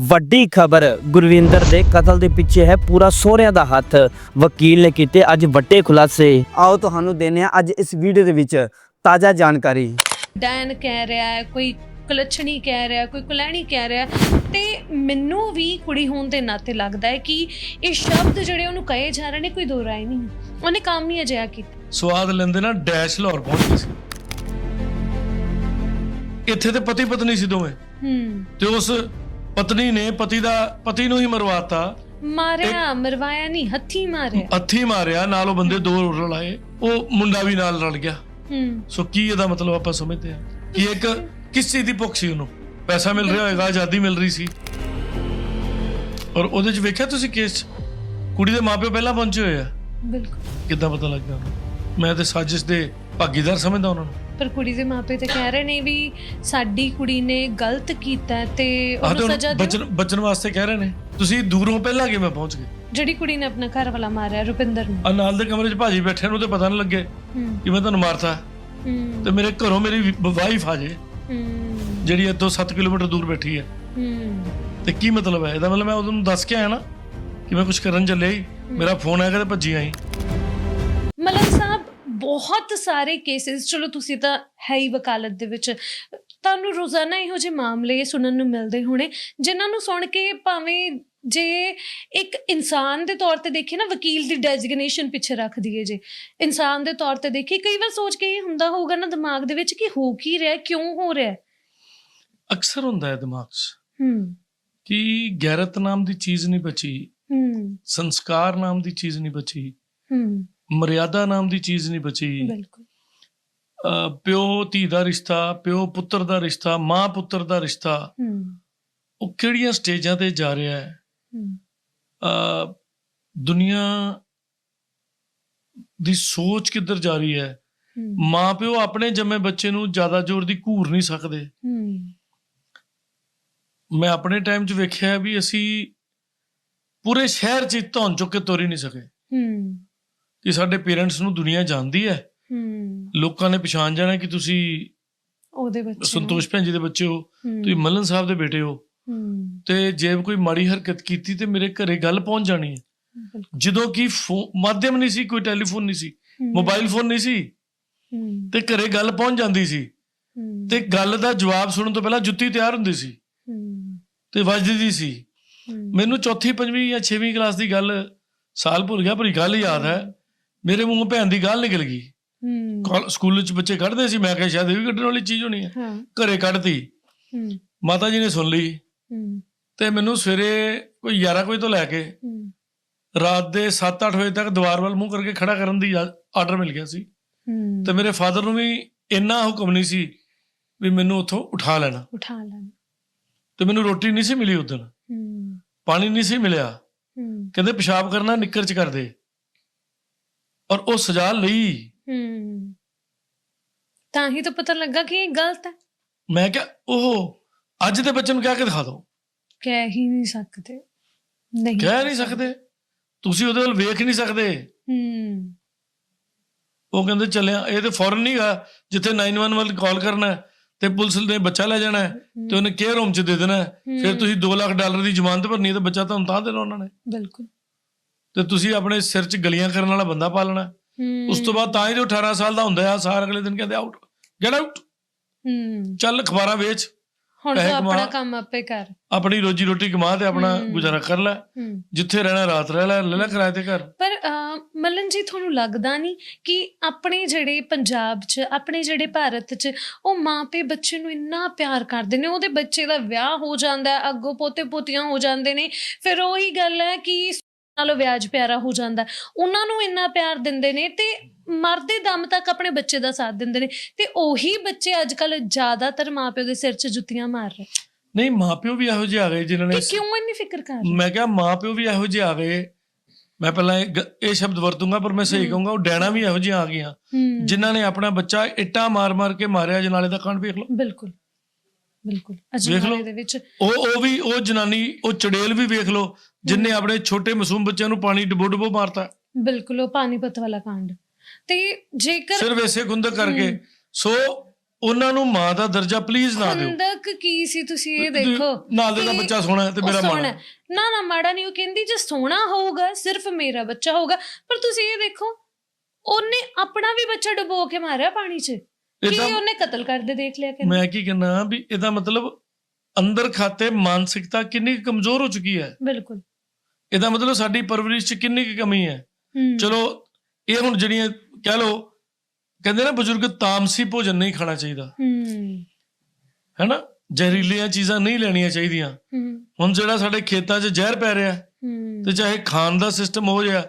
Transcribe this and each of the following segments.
ਵੱਡੀ ਖਬਰ ਗੁਰਵਿੰਦਰ ਦੇ ਕਤਲ ਦੇ ਪਿੱਛੇ ਹੈ ਪੂਰਾ ਸਹੁਰਿਆਂ ਦਾ ਹੱਥ। ਵਕੀਲ ਨੇ ਕੀਤੇ ਅੱਜ ਵੱਡੇ ਖੁਲਾਸੇ। ਆਓ ਤੁਹਾਨੂੰ ਦੇਣੇ ਆ ਅੱਜ ਇਸ ਵੀਡੀਓ ਦੇ ਵਿੱਚ ਤਾਜ਼ਾ ਜਾਣਕਾਰੀ। ਡੈਨ ਕਹਿ ਰਿਹਾ ਹੈ ਕੋਈ ਕੁਲੱਛਣੀ ਕਹਿ ਰਿਹਾ ਕੋਈ ਕੁਲੈਣੀ ਕਹਿ ਰਿਹਾ ਤੇ ਮੈਨੂੰ ਵੀ ਕੁੜੀ ਹੋਣ ਦੇ ਨਾਤੇ ਲੱਗਦਾ ਹੈ ਕਿ ਇਹ ਸ਼ਬਦ ਜਿਹੜੇ ਉਹਨੂੰ ਕਹੇ ਜਾ ਰਹੇ ਨੇ ਕੋਈ ਦੋ ਰਾਏ ਨਹੀਂ। ਹੈ। ਉਹਨੇ ਕੰਮ ਹੀ ਅਜਿਹਾ ਕੀਤਾ। ਸਵਾਦ ਲੈਂਦੇ ਨਾ ਡੈਸ਼ ਲਾਹੌਰ ਪਹੁੰਚ ਗਏ ਸੀ। ਇੱਥੇ ਤੇ ਪਤੀ ਪਤਨੀ ਸੀ ਦੋਵੇਂ। ਹੂੰ। ਤੇ ਉਸ ਪਤਨੀ ਨੇ ਪਤੀ ਦਾ ਪਤੀ ਨੂੰ ਹੀ ਮਰਵਾਤਾ। ਮਾਰਿਆ ਮਰਵਾਇਆ ਨਹੀਂ ਹੱਥੀ ਮਾਰਿਆ। ਹੱਥੀ ਮਾਰਿਆ ਨਾਲ ਉਹ ਬੰਦੇ ਦੋ ਰਲਾਏ ਉਹ ਮੁੰਡਾ ਵੀ ਨਾਲ ਰਲ ਗਿਆ। ਹੂੰ। ਸੋ ਕੀ ਇਹਦਾ ਮਤਲਬ ਆਪਾਂ ਸਮਝਦੇ ਹਾਂ? ਕਿ ਇੱਕ ਕਿਸ ਚੀਜ਼ ਦੀ ਭੁੱਖ ਸੀ ਉਹਨੂੰ। ਪੈਸਾ ਮਿਲ ਰਿਹਾ ਹੋਏਗਾ ਆਜ਼ਾਦੀ ਮਿਲ ਰਹੀ ਸੀ। ਔਰ ਉਹਦੇ ਚ ਵੇਖਿਆ ਤੁਸੀਂ ਕੇਸ ਕੁੜੀ ਦੇ ਮਾਪਿਓ ਪਹਿਲਾਂ ਪਹੁੰਚੇ ਹੋਏ ਆ। ਬਿਲਕੁਲ। ਕਿੱਦਾਂ ਪਤਾ ਉਹਨੂੰ? ਮੈਂ ਤੇ ਸਾਜ਼ਿਸ਼ ਦੇ ਭਾਗੀਦਾਰ ਸਮਝਦਾ ਉਹਨਾਂ ਨੂੰ। ਪਰ ਕੁੜੀ ਦੇ ਮਾਪੇ ਤਾਂ ਕਹਿ ਰਹੇ ਨੇ ਵੀ ਸਾਡੀ ਕੁੜੀ ਨੇ ਗਲਤ ਕੀਤਾ ਤੇ ਉਹਨੂੰ ਸਜ਼ਾ ਦਿਓ। ਬਚਨ ਬਚਨ ਵਾਸਤੇ ਕਹਿ ਰਹੇ ਨੇ। ਤੁਸੀਂ ਦੂਰੋਂ ਪਹਿਲਾਂ ਕਿਵੇਂ ਪਹੁੰਚ ਗਏ? ਜਿਹੜੀ ਕੁੜੀ ਨੇ ਆਪਣਾ ਘਰ ਵਾਲਾ ਮਾਰਿਆ ਰੁਪਿੰਦਰ ਨੂੰ। ਆ ਨਾਲ ਦੇ ਕਮਰੇ 'ਚ ਭਾਜੀ ਬੈਠੇ ਨੂੰ ਤੇ ਪਤਾ ਨਹੀਂ ਲੱਗੇ ਹੂੰ। ਕਿ ਮੈਂ ਤੁਹਾਨੂੰ ਮਾਰਤਾ। ਹੂੰ। ਤੇ ਮੇਰੇ ਘਰੋਂ ਮੇਰੀ ਵਾਈਫ ਆ ਜੇ ਹੂੰ। ਜਿਹੜੀ ਇੱਥੋਂ 7 ਕਿਲੋਮੀਟਰ ਦੂਰ ਬੈਠੀ ਹੈ। ਹੂੰ। ਤੇ ਕੀ ਮਤਲਬ ਹੈ? ਇਹਦਾ ਮਤਲਬ ਮੈਂ ਉਹਨੂੰ ਦੱਸ ਕੇ ਆਇਆ ਨਾ ਕਿ ਮੈਂ ਕੁਝ ਕਰਨ ਚੱਲਿਆ ਹੀ। ਮੇਰਾ ਫੋਨ ਆਇਆ ਤੇ ਭੱਜੀ ਆਈ। ਮਲਕ ਸਾਹਿਬ ਬਹੁਤ ਸਾਰੇ ਕੇਸਿਸ ਚਲੋ ਤੁਸੀਂ ਤਾਂ ਹੈ ਹੀ ਵਕਾਲਤ ਦੇ ਵਿੱਚ। ਤੁਹਾਨੂੰ ਰੋਜ਼ਾਨਾ ਇਹੋ ਜਿਹੇ ਮਾਮਲੇ ਸੁਣਨ ਨੂੰ ਮਿਲਦੇ ਹੋਣੇ ਜਿਨ੍ਹਾਂ ਨੂੰ ਸੁਣ ਕੇ ਭਾਵੇਂ ਜੇ ਇੱਕ ਇਨਸਾਨ ਦੇ ਤੌਰ ਤੇ ਦੇਖੇ ਨਾ ਵਕੀਲ ਦੀ ਡੈਜ਼ਿਗਨੇਸ਼ਨ ਪਿੱਛੇ ਰੱਖ ਦਈਏ ਜੇ। ਇਨਸਾਨ ਦੇ ਤੌਰ ਤੇ ਦੇਖੇ ਕਈ ਵਾਰ ਸੋਚ ਕੇ ਇਹ ਹੁੰਦਾ ਹੋਊਗਾ ਨਾ ਦਿਮਾਗ ਦੇ ਵਿੱਚ ਕਿ ਹੋ ਕੀ ਰਿਹਾ ਕਿਉਂ ਹੋ ਰਿਹਾ? ਅਕਸਰ ਹੁੰਦਾ ਹੈ ਦਿਮਾਗ 'ਚ ਹੂੰ। ਕਿ ਗੈਰਤ ਨਾਮ ਦੀ ਚੀਜ਼ ਨਹੀਂ ਬਚੀ ਹੂੰ। ਸੰਸਕਾਰ ਨਾਮ ਦੀ ਚੀਜ਼ ਨਹੀਂ ਬਚੀ। ਹੂੰ। ਮਰਿਆਦਾ ਨਾਮ ਦੀ ਚੀਜ਼ ਨਹੀਂ ਬਚੀ। ਬਿਲਕੁਲ। ਪਿਓ ਧੀ ਦਾ ਰਿਸ਼ਤਾ ਪਿਓ ਪੁੱਤਰ ਦਾ ਰਿਸ਼ਤਾ ਮਾਂ ਪੁੱਤਰ ਦਾ ਰਿਸ਼ਤਾ ਉਹ ਕਿਹੜੀਆਂ ਸਟੇਜਾਂ ਤੇ ਜਾ ਰਿਹਾ ਹੈ? ਦੁਨੀਆ ਦੀ ਸੋਚ ਕਿੱਧਰ ਜਾ ਰਹੀ ਹੈ? ਮਾਂ ਪਿਓ ਆਪਣੇ ਜੰਮੇ ਬੱਚੇ ਨੂੰ ਜ਼ਿਆਦਾ ਜ਼ੋਰ ਦੀ ਘੂਰ ਨਹੀਂ ਸਕਦੇ। ਮੈਂ ਆਪਣੇ ਟਾਈਮ 'ਚ ਵੇਖਿਆ ਵੀ ਅਸੀਂ ਪੂਰੇ ਸ਼ਹਿਰ 'ਚ ਧੌਣ ਚੁੱਕ ਕੇ ਤੋਰੀ ਨਹੀਂ ਸਕੇ। ਹੂੰ। ਕਿ ਸਾਡੇ ਪੇਰੈਂਟਸ ਨੂੰ ਦੁਨੀਆ ਜਾਣਦੀ ਹੈ। ਹੂੰ। ਲੋਕਾਂ ਨੇ ਪਛਾਣ ਜਾਣਾ ਕਿ ਤੁਸੀਂ ਉਹਦੇ ਬੱਚੇ। ਸੰਤੋਸ਼ ਭੈਣ ਜੀ ਦੇ ਬੱਚੇ ਹੋ। ਤੁਸੀਂ ਮੱਲਨ ਸਾਹਿਬ ਦੇ ਬੇਟੇ ਹੋ। ਹੂੰ। ਤੇ ਜੇ ਕੋਈ ਮਾੜੀ ਹਰਕਤ ਕੀਤੀ ਤੇ ਮੇਰੇ ਘਰੇ ਗੱਲ ਪਹੁੰਚ ਜਾਣੀ ਹੈ। ਜਦੋਂ ਕਿ ਮਾਧਿਅਮ ਨਹੀਂ ਸੀ ਕੋਈ ਟੈਲੀਫੋਨ ਨਹੀਂ ਸੀ। ਮੋਬਾਈਲ ਫੋਨ ਨਹੀਂ ਸੀ। ਤੇ ਘਰੇ ਗੱਲ ਪਹੁੰਚ ਜਾਂਦੀ ਸੀ। ਤੇ ਗੱਲ ਦਾ ਜਵਾਬ ਸੁਣਨ ਤੋਂ ਪਹਿਲਾਂ ਜੁੱਤੀ ਤਿਆਰ ਹੁੰਦੀ ਸੀ। ਤੇ ਵੱਜਦੀ ਸੀ। ਮੈਨੂੰ ਚੌਥੀ ਪੰਜਵੀਂ ਜਾਂ ਛੇਵੀਂ ਕਲਾਸ ਦੀ ਗੱਲ ਸਾਲ ਭੁੱਲ ਗਿਆ ਪਰ ਗੱਲ ਯਾਦ ਹੈ। ਮੇਰੇ ਮੂੰਹੋਂ ਭੈਣ ਦੀ ਗੱਲ ਨਿਕਲ ਗਈ। ਹੂੰ, ਕਾਲ- ਸਕੂਲ ਵਿੱਚ ਬੱਚੇ ਕੱਢਦੇ ਸੀ ਮੈਂ ਕਿਹਾ ਸ਼ਾਇਦ ਇਹ ਵੀ ਕੱਢਣ ਵਾਲੀ ਚੀਜ਼ ਹੋਣੀ ਹੈ। ਹਾਂ, ਘਰੇ ਕੱਢਤੀ। ਹੂੰ, ਮਾਤਾ ਜੀ ਨੇ ਸੁਣ ਲਈ। ਹੂੰ, ਤੇ ਮੈਨੂੰ ਸਵੇਰੇ ਕੋਈ 11 ਵਜੇ ਤੋਂ ਲੈ ਕੇ ਹੂੰ, ਰਾਤ ਦੇ 7-8 ਵਜੇ ਤੱਕ ਦੀਵਾਰ ਵੱਲ ਮੂੰਹ ਕਰਕੇ ਖੜਾ ਕਰਨ ਦੀ ਆਰਡਰ ਮਿਲ ਗਿਆ ਸੀ। ਹੂੰ, ਤੇ ਮੇਰੇ ਫਾਦਰ ਨੂੰ ਵੀ ਇੰਨਾ ਹੁਕਮ ਨਹੀਂ ਸੀ ਵੀ ਮੈਨੂੰ ਉੱਥੋਂ ਉਠਾ ਲੈਣਾ। ਉਠਾ ਲੈਣ। ਤੇ ਮੈਨੂੰ ਰੋਟੀ ਨਹੀਂ ਸੀ ਮਿਲੀ ਉਦੋਂ ਹੂੰ, ਪਾਣੀ ਨਹੀਂ ਸੀ ਮਿਲਿਆ। ਹੂੰ, ਕਹਿੰਦੇ ਪਿਸ਼ਾਬ ਕਰਨਾ ਨਿੱਕਰ ਚ ਕਰਦੇ ਔਰ ਉਹ ਸਜ਼ਾ ਲਈ। ਹੂੰ। ਤਾਂ ਹੀ ਤਾਂ ਪਤਾ ਲੱਗਾ ਕਿ ਇਹ ਗਲਤ ਹੈ। ਮੈਂ ਕਿਹਾ ਉਹ ਅੱਜ ਦੇ ਬੱਚੇ ਨੂੰ ਕਹਿ ਕੇ ਦਿਖਾ ਦਿਓ ਕਹਿ ਹੀ ਨਹੀਂ ਸਕਦੇ। ਨਹੀਂ ਕਹਿ ਨਹੀਂ ਸਕਦੇ। ਤੁਸੀਂ ਉਹਦੇ ਵੱਲ ਵੇਖ ਨਹੀਂ ਸਕਦੇ। ਹੂੰ। ਉਹ ਕਹਿੰਦੇ ਚੱਲਿਆ ਇਹ ਤੇ ਫੌਰਨ ਨਹੀਂਗਾ ਜਿੱਥੇ 911 ਵੱਲ ਕਾਲ ਕਰਨਾ ਤੇ ਪੁਲਿਸ ਨੇ ਬੱਚਾ ਲੈ ਜਾਣਾ ਤੇ ਉਹਨੇ ਕੇਅਰ ਹੋਮ ਚ ਦੇ ਦੇਣਾ। ਫਿਰ ਤੁਸੀਂ 2 ਲੱਖ ਡਾਲਰ ਦੀ ਜ਼ਮਾਨਤ ਭਰਨੀ ਹੈ ਤੇ ਬੱਚਾ ਤੁਹਾਨੂੰ ਤਾਂ ਦੇਣਾ ਉਹਨਾਂ ਨੇ। ਬਿਲਕੁਲ। ਤੇ ਤੁਸੀਂ ਆਪਣੇ ਸਿਰ 'ਚ ਗਲੀਆਂ ਕਰਨ ਵਾਲਾ ਬੰਦਾ ਪਾਲਣਾ ਉਸ ਤੋਂ ਬਾਅਦ ਤਾਂ ਹੀ ਜੋ 18 ਸਾਲ ਦਾ ਹੁੰਦਾ ਆ ਸਾਰ ਅਗਲੇ ਦਿਨ ਕਹਿੰਦੇ ਆਊਟ ਗੈਟ ਆਊਟ ਹੂੰ। ਚੱਲ ਅਖਬਾਰਾਂ ਵੇਚ। ਹੁਣ ਤੂੰ ਆਪਣਾ ਕਮਾ। ਆਪੇ ਕਰ। ਆਪਣੀ ਰੋਜੀ ਰੋਟੀ ਕਮਾ ਤੇ ਆਪਣਾ। ਗੁਜ਼ਾਰਾ ਕਰ ਲੈ। ਜਿੱਥੇ ਰਹਿਣਾ ਰਾਤ ਰਹਿ ਲੈ ਲੈ ਲੈ ਕਿਰਾਏ ਤੇ ਘਰ। ਪਰ ਮਲਨ ਜੀ ਤੁਹਾਨੂੰ ਲੱਗਦਾ ਨਹੀਂ ਕਿ ਆਪਣੇ ਜਿਹੜੇ ਪੰਜਾਬ 'ਚ ਆਪਣੇ ਜਿਹੜੇ ਭਾਰਤ 'ਚ ਉਹ ਮਾਪੇ ਬੱਚੇ ਨੂੰ ਇੰਨਾ ਪਿਆਰ ਕਰਦੇ ਨੇ? ਉਹਦੇ ਬੱਚੇ ਦਾ ਵਿਆਹ ਹੋ ਜਾਂਦਾ ਅੱਗੋਂ ਪੋਤੇ ਪੋਤੀਆਂ ਹੋ ਜਾਂਦੇ ਨੇ। ਫਿਰ ਉਹੀ ਗੱਲ ਹੈ ਕਿ ਨਾਲੋਂ ਵਿਆਜ ਪਿਆਰਾ ਹੋ ਜਾਂਦਾ। ਉਹਨਾਂ ਨੂੰ ਇੰਨਾ ਪਿਆਰ ਦਿੰਦੇ ਨੇ ਤੇ ਮਰਦੇ ਦਮ ਤੱਕ ਆਪਣੇ ਬੱਚੇ ਦਾ ਸਾਥ ਦਿੰਦੇ ਨੇ। ਤੇ ਉਹੀ ਬੱਚੇ ਅੱਜ ਕੱਲ ਜ਼ਿਆਦਾਤਰ ਮਾਪਿਓ ਦੇ ਸਿਰ 'ਚ ਜੁੱਤੀਆਂ ਮਾਰ ਰਹੇ। ਨਹੀਂ ਮਾਪਿਓ ਵੀ ਇਹੋ ਜਿਹੇ ਆ ਗਏ ਜਿਨ੍ਹਾਂ ਨੇ ਕਿ ਕਿਉਂ ਇੰਨੀ ਫਿਕਰ ਕਰ ਰਹੇ? ਮੈਂ ਕਿਹਾ ਮਾਪਿਓ ਵੀ ਇਹੋ ਜਿਹੇ ਆ ਗਏ। ਮੈਂ ਪਹਿਲਾਂ ਇਹ ਗ- ਇਹ ਸ਼ਬਦ ਵਰਤੂੰਗਾ ਪਰ ਮੈਂ ਸਹੀ। ਕਹੂੰਗਾ ਉਹ ਡੈਣਾ ਵੀ ਇਹੋ ਜਿਹੇ ਆ ਗਈਆਂ। ਹੂੰ। ਜਿਨ੍ਹਾਂ ਨੇ ਆਪਣਾ ਬੱਚਾ ਇੱਟਾਂ ਮਾਰ-ਮਾਰ ਕੇ ਮਾਰਿਆ ਜਨਾਲੇ ਦਾ ਕਾਂਡ ਵੇਖ ਲਓ। ਬਿਲਕੁਲ ਬਿਲਕੁਲ। ਲਓ। ਅਜਨਾਲੇ ਦੇ ਵਿੱਚ ਉਹ ਉਹ ਵੀ ਉਹ ਜਨਾਨੀ ਉਹ ਚੜੇਲ ਵੀ ਵੇਖ ਲਓ। ਜਿਨਨੇ ਆਪਣੇ ਛੋਟੇ ਮਾਸੂਮ ਬੱਚਿਆਂ ਨੂੰ ਪਾਣੀ ਡਬੋ ਡਬੋ ਮਾਰਤਾ। ਬਿਲਕੁਲ ਉਹ ਪਾਣੀਪਤ ਵਾਲਾ ਕਾਂਡ। ਤੇ ਜੇਕਰ ਸਿਰਫ ਇਸੇ ਗੁੰਦਕ ਕਰਕੇ। ਸੋ ਉਹਨਾਂ ਨੂੰ ਮਾਂ ਦਾ ਦਰਜਾ ਪਲੀਜ਼ ਨਾ ਦਿਓ। ਖੰਦਕ ਕੀ ਸੀ ਤੁਸੀਂ ਇਹ ਦੇਖੋ। ਨਾਲ ਦੇ ਦਾ ਬੱਚਾ ਸੋਹਣਾ ਹੈ ਤੇ ਮੇਰਾ ਮਾੜਾ। ਨਾ ਨਾ ਮਾੜਾ ਨਹੀਂ ਉਹ ਕਹਿੰਦੀ ਜੇ ਸੋਹਣਾ ਹੋਊਗਾ ਸਿਰਫ ਮੇਰਾ ਬੱਚਾ ਹੋਊਗਾ। ਪਰ ਤੁਸੀਂ ਇਹ ਦੇਖੋ ਉਹਨੇ ਆਪਣਾ ਵੀ ਬੱਚਾ ਡੁਬੋ ਕੇ ਮਾਰਿਆ ਪਾਣੀ 'ਚ। ਕੀ ਉਹਨੇ ਕਤਲ ਕਰਦੇ ਦੇਖ ਲਿਆ ਕਿ ਮੈਂ ਕੀ ਕਹਿਣਾ ਵੀ ਇਹਦਾ ਮਤਲਬ ਅੰਦਰ ਖਾਤੇ ਮਾਨਸਿਕਤਾ ਕਿੰਨੀ ਕਮਜ਼ੋਰ ਹੋ ਚੁੱਕੀ ਹੈ। ਬਿਲਕੁਲ। ਇਹਦਾ ਮਤਲਬ ਸਾਡੀ ਪਰਵਰਿਸ਼ 'ਚ ਕਿੰਨੀ ਕੁ ਕਮੀ ਹੈ? ਚਲੋ ਇਹ ਹੁਣ ਜਿਹੜੀਆਂ ਕਹਿ ਲੋ ਕਹਿੰਦੇ ਨਾ ਬਜ਼ੁਰਗ ਤਾਮਸੀ ਭੋਜਨ ਨਹੀਂ ਖਾਣਾ ਚਾਹੀਦਾ। ਹੂੰ। ਹੈਨਾ? ਜ਼ਹਿਰੀਲੀਆਂ ਚੀਜ਼ਾਂ ਨਹੀਂ ਲੈਣੀਆਂ ਚਾਹੀਦੀਆਂ। ਹੁਣ ਜਿਹੜਾ ਸਾਡੇ ਖੇਤਾਂ 'ਚ ਜ਼ਹਿਰ ਪੈ ਰਿਹਾ ਤੇ ਚਾਹੇ ਖਾਣ ਦਾ ਸਿਸਟਮ ਹੋ ਰਿਹਾ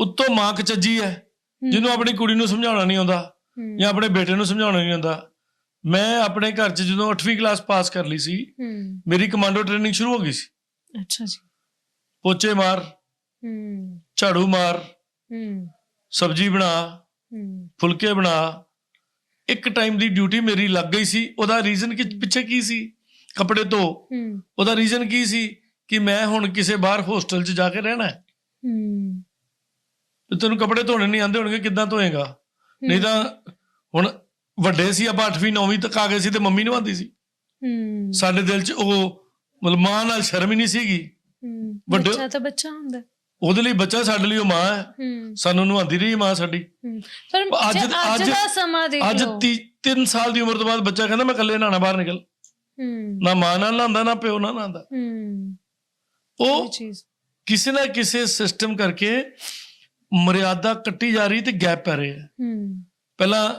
ਉੱਤੋਂ ਮਾਂ ਕਚੱਜੀ ਹੈ। ਜਿਹਨੂੰ ਆਪਣੀ ਕੁੜੀ ਨੂੰ ਸਮਝਾਉਣਾ ਨਹੀਂ ਆਉਂਦਾ ਜਾਂ ਆਪਣੇ ਬੇਟੇ ਨੂੰ ਸਮਝਾਉਣਾ ਨਹੀਂ ਆਉਂਦਾ। ਮੈਂ ਆਪਣੇ ਘਰ 'ਚ ਜਦੋਂ 8ਵੀਂ ਕਲਾਸ ਪਾਸ ਕਰ ਲਈ ਸੀ ਮੇਰੀ ਕਮਾਂਡੋ ਟ੍ਰੇਨਿੰਗ ਸ਼ੁਰੂ ਹੋ ਗਈ ਸੀ। ਅੱਛਾ ਜੀ। ਪੋਚੇ ਮਾਰ ਹੂੰ। ਝਾੜੂ ਮਾਰ ਹੂੰ। ਸਬਜ਼ੀ ਬਣਾ ਹੂੰ। ਫੁਲਕੇ ਬਣਾ। ਇੱਕ ਟਾਈਮ ਦੀ ਡਿਊਟੀ ਮੇਰੀ ਲੱਗ ਗਈ ਸੀ। ਉਹਦਾ ਰੀਜ਼ਨ ਕਿ ਪਿੱਛੇ ਕੀ ਸੀ? ਕੱਪੜੇ ਧੋ। ਹੂੰ। ਉਹਦਾ ਰੀਜ਼ਨ ਕੀ ਸੀ? ਕਿ ਮੈਂ ਹੁਣ ਕਿਸੇ ਬਾਹਰ ਹੋਸਟਲ 'ਚ ਜਾ ਕੇ ਰਹਿਣਾ ਹੈ। ਹੂੰ। ਤੇ ਤੈਨੂੰ ਕੱਪੜੇ ਧੋਣੇ ਨਹੀਂ ਆਉਂਦੇ ਹੋਣਗੇ ਕਿੱਦਾਂ ਧੋਏਗਾ? ਨਹੀਂ ਤਾਂ ਹੁਣ ਵੱਡੇ ਸੀ ਆਪਾਂ 8ਵੀਂ 9ਵੀਂ ਤੱਕ ਆ ਗਏ ਸੀ ਤੇ ਮੰਮੀ ਨੂੰ ਆਉਂਦੀ ਸੀ। ਹੂੰ। ਸਾਡੇ ਦਿਲ 'ਚ ਉਹ ਮਤਲਬ ਮਾਂ ਨਾਲ ਸ਼ਰਮ ਹੀ ਨਹੀਂ ਸੀਗੀ। ਵੱਡੇ- ਬੱਚਾ ਤਾਂ ਬੱਚਾ ਹੁੰਦਾ। ਉਹਦੇ ਲਈ ਬੱਚਾ ਸਾਡੇ ਲਈ ਉਹ ਮਾਂ ਹੈ। ਸਾਨੂੰ ਨੂੰ ਆਂਦੀ ਰਹੀ ਮਾਂ ਸਾਡੀ। ਪਰ ਅੱਜ- ਅੱਜ ਦਾ ਸਮਾਂ ਦੇਖ ਅੱਜ ਲਓ। 3 ਸਾਲ ਦੀ ਉਮਰ ਤੋਂ ਬਾਅਦ ਬੱਚਾ ਕਹਿੰਦਾ ਮੈਂ ਇਕੱਲੇ ਨਹਾਣਾ ਬਾਹਰ ਨਿਕਲ। ਨਾ ਮਾਂ ਨਾਲ ਨਹਾਉਂਦਾ ਨਾ ਪਿਓ ਨਾਲ ਇਹ ਉਹ ਚੀਜ਼। ਕਿਸੇ ਨਾ ਕਿਸੇ ਸਿਸਟਮ ਕਰਕੇ ਮਰਿਆਦਾ ਕੱਟੀ ਜਾ ਰਹੀ ਤੇ ਗੈਪ ਪੈ ਰਿਹਾ ਪਹਿਲਾਂ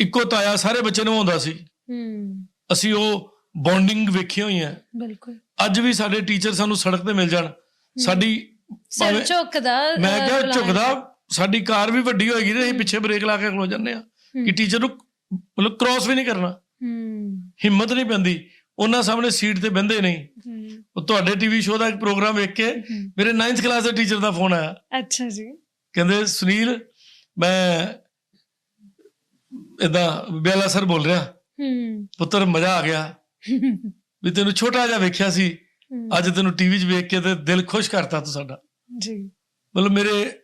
ਇੱਕੋ ਤਾਇਆ ਸਾਰੇ ਬੱਚੇ ਨੂੰ ਆਉਂਦਾ ਸੀ। ਅਸੀਂ ਉਹ ਬੌਂਡਿੰਗ ਵੇਖੀ ਹੋਈ ਹੈ ਬਿਲਕੁਲ। ਅੱਜ ਵੀ ਸਾਡੇ ਟੀਚਰ ਸਾਨੂੰ ਸੜਕ ਤੇ ਮਿਲ ਜਾਣ। ਸਾਡੀ ਸਿਰ ਭਾਵੇਂ- ਝੁਕਦਾ ਮੈਂ ਕਿਹਾ ਝੁਕਦਾ ਸਾਡੀ ਕਾਰ ਵੀ ਵੱਡੀ ਹੋਏਗੀ ਤੇ ਅਸੀਂ ਪਿੱਛੇ ਬ੍ਰੇਕ ਲਾ ਕੇ ਖਲੋ ਜਾਂਦੇ ਆ ਕਿ ਟੀਚਰ ਨੂੰ ਮਤਲਬ ਕ੍ਰਾਸ ਵੀ ਨਹੀਂ ਕਰਨਾ। ਹੂੰ। ਹਿੰਮਤ ਨਹੀਂ ਪੈਂਦੀ। ਉਹਨਾਂ ਸਾਹਮਣੇ ਸੀਟ ਤੇ ਬਹਿੰਦੇ ਨਹੀਂ। ਹੂੰ। ਉਹ ਤੁਹਾਡੇ ਟੀਵੀ ਸ਼ੋਅ ਦਾ ਇੱਕ ਪ੍ਰੋਗਰਾਮ ਵੇਖ ਕੇ ਹੂੰ। ਮੇਰੇ 9th ਕਲਾਸ ਦੇ ਟੀਚਰ ਦਾ ਫੋਨ ਆਇਆ। ਅੱਛਾ ਜੀ। ਕਹਿੰਦੇ ਸੁਨੀਲ ਮੈਂ ਇਦਾਂ ਬੇਲਾ ਸਰ ਬੋਲ ਰਿਹਾ। ਹੂੰ। ਪੁੱਤਰ ਮਜ਼ਾ ਆ ਗਿਆ। ਵੀ ਤੈਨੂੰ ਛੋਟਾ ਜਿਹਾ ਵੇਖਿਆ ਸੀ ਅੱਜ ਤੈਨੂੰ ਟੀਵੀ 'ਚ ਵੇਖ ਕੇ ਤੇ ਦਿਲ ਖੁਸ਼ ਕਰਤਾ ਤੂੰ ਸਾਡਾ। ਜੀ। ਮਤਲਬ ਮੇਰੇ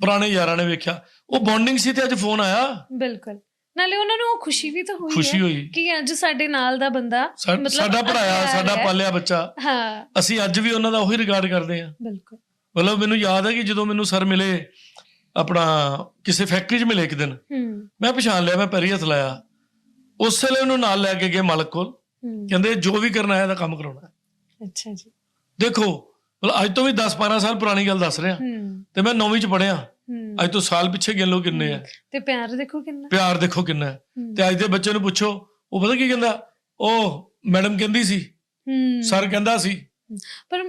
ਪੁਰਾਣੇ ਯਾਰਾਂ ਨੇ ਵੇਖਿਆ। ਉਹ ਬੌਂਡਿੰਗ ਸੀ ਤੇ ਅੱਜ ਫੋਨ ਆਇਆ। ਬਿਲਕੁਲ। ਨਾਲੇ ਉਹਨਾਂ ਨੂੰ ਉਹ ਖੁਸ਼ੀ ਵੀ ਤਾਂ ਹੋਈ ਖੁਸ਼ੀ ਹੋਈ। ਕਿ ਅੱਜ ਸਾਡੇ ਨਾਲ ਦਾ ਬੰਦਾ ਮਤਲਬ ਸਾਡਾ ਪੜਾਇਆ ਸਾਡਾ। ਪਾਲਿਆ ਬੱਚਾ। ਹਾਂ। ਅਸੀਂ ਅੱਜ ਵੀ ਉਹਨਾਂ ਦਾ ਉਹੀ ਰਿਗਾਰਡ ਕਰਦੇ ਹਾਂ। ਬਿਲਕੁਲ। ਮਤਲਬ ਮੈਨੂੰ ਯਾਦ ਹੈ ਕਿ ਜਦੋਂ ਮੈਨੂੰ ਸਰ ਮਿਲੇ ਆਪਣਾ ਕਿਸੇ ਫੈਕਟਰੀ 'ਚ ਮਿਲੇ ਇੱਕ ਦਿਨ। ਮੈਂ ਪਛਾਣ ਲਿਆ ਮੈਂ ਪੈਰੀ ਹੱਥ ਲਾਇਆ। ਉਸ ਵੇਲੇ ਉਹਨੂੰ ਨਾਲ ਲੈ ਕੇ ਗਏ ਮਾਲਕ ਕੋਲ। ਕਹਿੰਦੇ ਜੋ ਵੀ ਕਰਨਾ ਹੈ ਇਹਦਾ ਕੰਮ ਕਰਾਉਣਾ ਹੈ। ਅੱਛਾ ਜੀ। ਦੇਖੋ ਅੱਜ ਤੋਂ ਵੀ 10 12 ਸਾਲ ਪੁਰਾਣੀ ਗੱਲ ਦੱਸ ਰਿਹਾ। ਤੇ ਮੈਂ 9ਵੀਂ 'ਚ ਪੜਿਆ ਅੱਜ ਤੋਂ ਸਾਲ ਪਿੱਛੇ ਗਿਣ ਲਓ ਕਿੰਨੇ ਆ। ਤੇ ਪਿਆਰ ਦੇਖੋ ਕਿੰਨਾ ਪਿਆਰ ਦੇਖੋ ਕਿੰਨਾ ਤੇ ਅੱਜ ਦੇ ਬੱਚੇ ਨੂੰ ਪੁੱਛੋ ਉਹ ਪਤਾ ਕੀ ਕਹਿੰਦਾ? ਉਹ ਮੈਡਮ ਕਹਿੰਦੀ ਸੀ। ਸਰ ਕਹਿੰਦਾ ਸੀ। ਪਰ